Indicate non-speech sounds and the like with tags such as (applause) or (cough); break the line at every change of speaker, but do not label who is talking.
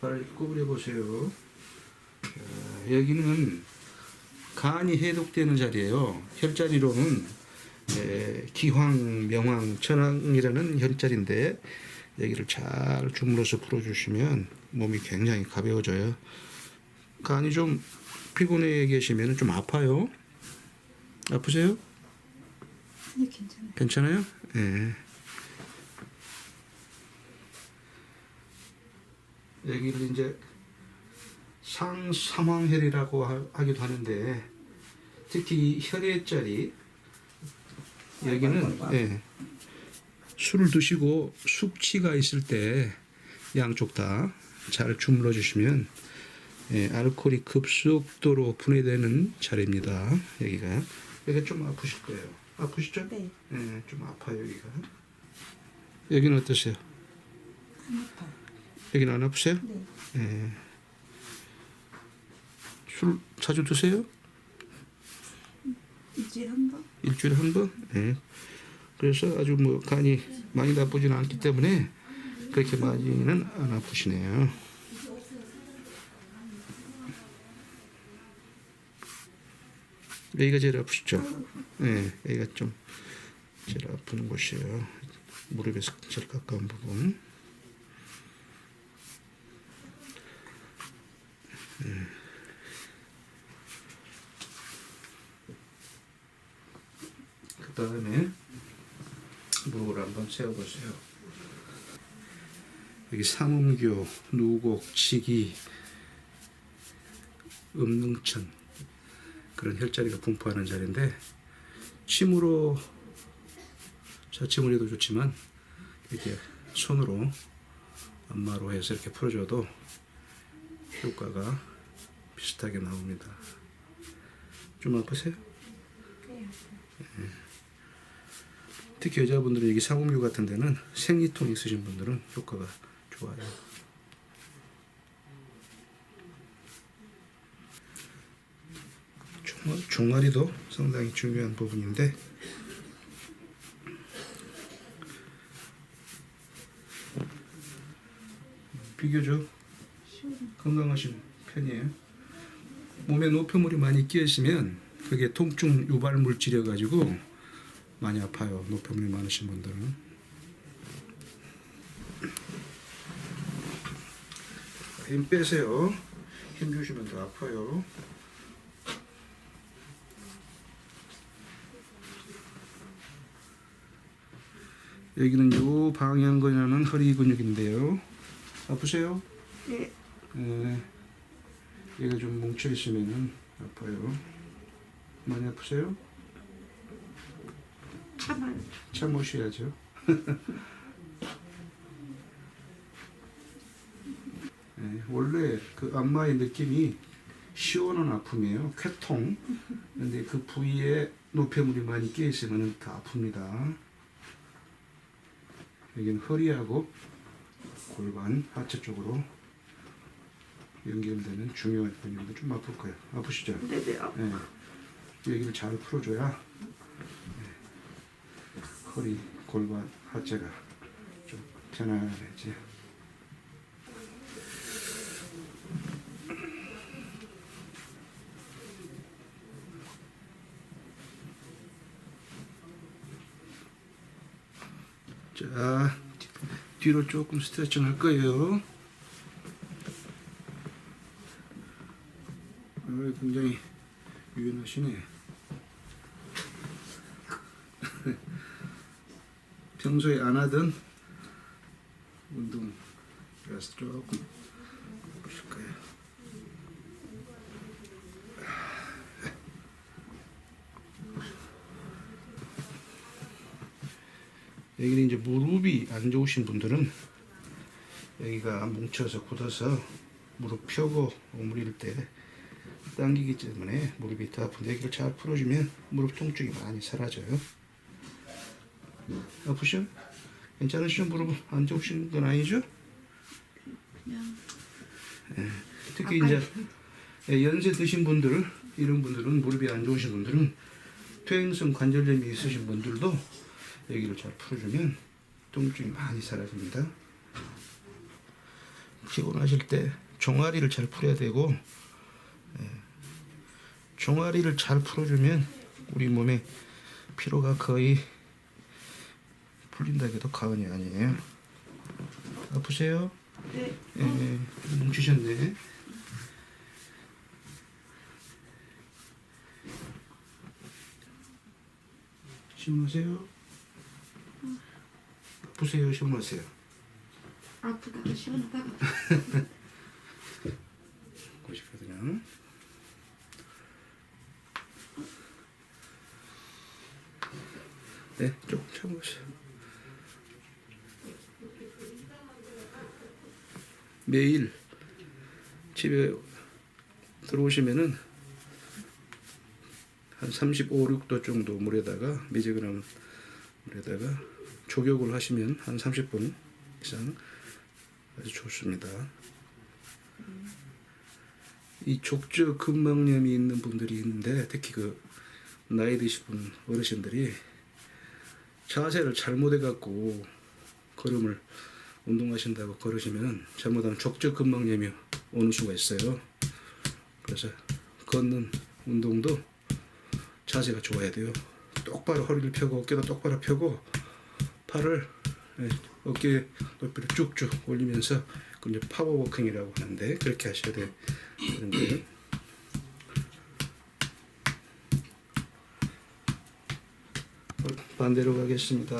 발을 구부려 보세요. 자, 여기는 간이 해독되는 자리예요. 혈자리로는 에, 기황, 명황, 천황이라는 혈자리인데 여기를 잘 주물러서 풀어주시면 몸이 굉장히 가벼워져요. 간이 좀 피곤해 계시면 좀 아파요. 아프세요?
네, 괜찮아요.
괜찮아요? 예. 여기를 이제 상삼황혈이라고 하- 하기도 하는데 특히 혈의 자리 여기는 예, 술을 드시고 숙취가 있을 때 양쪽 다 잘 주물러 주시면 예, 알코올이 급속도로 분해되는 자리입니다. 여기가 여기가 좀 아프실 거예요. 아프시죠?
네,
예, 좀 아파요 여기가. 여기는 어떠세요?
안 아파요.
여기는 안 아프세요?
네,
예. 술 자주 드세요?
일주일에 한 번?
일주일에 한 번? 예. 그래서 아주 뭐 간이 많이 나쁘지는 않기 때문에 그렇게 많이는 안 아프시네요. 여기가 제일 아프시죠? 예, 여기가 좀 제일 아픈 곳이에요. 무릎에서 제일 가까운 부분. 다음에 무릎을 한번 세워보세요. 여기 삼음교, 누곡, 치기, 음능천 그런 혈자리가 분포하는 자리인데 침으로 자침을 해도 좋지만 이렇게 손으로 안마로 해서 이렇게 풀어줘도 효과가 비슷하게 나옵니다. 좀 아프세요? 특히 여자분들은 여기 상음교 같은 데는 생리통 있으신 분들은 효과가 좋아요. 종아- 종아리도 상당히 중요한 부분인데 비교적 건강하신 편이에요. 몸에 노폐물이 많이 끼어 있으면 그게 통증 유발 물질이어 가지고 많이 아파요. 노폐물이 많으신 분들은. 힘 빼세요. 힘 주시면 더 아파요. 여기는 요 방향 근육은 허리 근육인데요. 아프세요?
네,
네. 얘가 좀 뭉쳐 있으면은 아파요. 많이 아프세요?
참아요.
참으셔야죠. (laughs) 네, 원래 그 안마의 느낌이 시원한 아픔이에요. 쾌통. 근데 그 부위에 노폐물이 많이 끼어 있으면 더 아픕니다. 여기는 허리하고 골반 하체 쪽으로 연결되는 중요한 근육인데 좀 아플 거예요. 아프시죠?
네,
네. 여기를 잘 풀어줘야 네. 허리, 골반, 하체가 좀 편안해지. 자, 뒤- 뒤로 조금 스트레칭 할 거예요. 어, 굉장히 유연하시네. 평소에 안 하던 운동이라서 조금 보실 거예요. 여기는 이제 무릎이 안 좋으신 분들은 여기가 뭉쳐서 굳어서 무릎 펴고 오므릴 때 당기기 때문에 무릎이 더 아픈데 여기를 잘 풀어주면 무릎 통증이 많이 사라져요. 아프셔? 괜찮으시죠? 무릎 안 좋으신 건 아니죠?
그냥
특히
아까
이제 예, 연세 드신 분들 이런 분들은 무릎이 안 좋으신 분들은 퇴행성 관절염이 있으신 분들도 여기를 잘 풀어주면 통증이 많이 사라집니다. 피곤하실 때 종아리를 잘 풀어야 되고 예, 종아리를 잘 풀어주면 우리 몸에 피로가 거의 풀린다 해도 과언이 아니에요. 아프세요?
네.
예, 좀 뭉치셨네. 심으세요? 아프세요? 심으세요?
아프다가 시원하다가.
보시거든요. 네, 조금 참으세요. 매일 집에 들어오시면은 한 35, 6도 정도 물에다가 미지근한 물에다가 조격을 하시면 한 30분 이상 아주 좋습니다. 이 족저 근막염이 있는 분들이 있는데 특히 그 나이 드신 분 어르신들이 자세를 잘못해 갖고 걸음을 운동하신다고 걸으시면 잘못하면 족저 근막염이 오는 수가 있어요. 그래서 걷는 운동도 자세가 좋아야 돼요. 똑바로 허리를 펴고 어깨도 똑바로 펴고 팔을 예, 어깨 높이를 쭉쭉 올리면서 그 이제 파워워킹이라고 하는데 그렇게 하셔야 돼. 되는데 반대로 가겠습니다.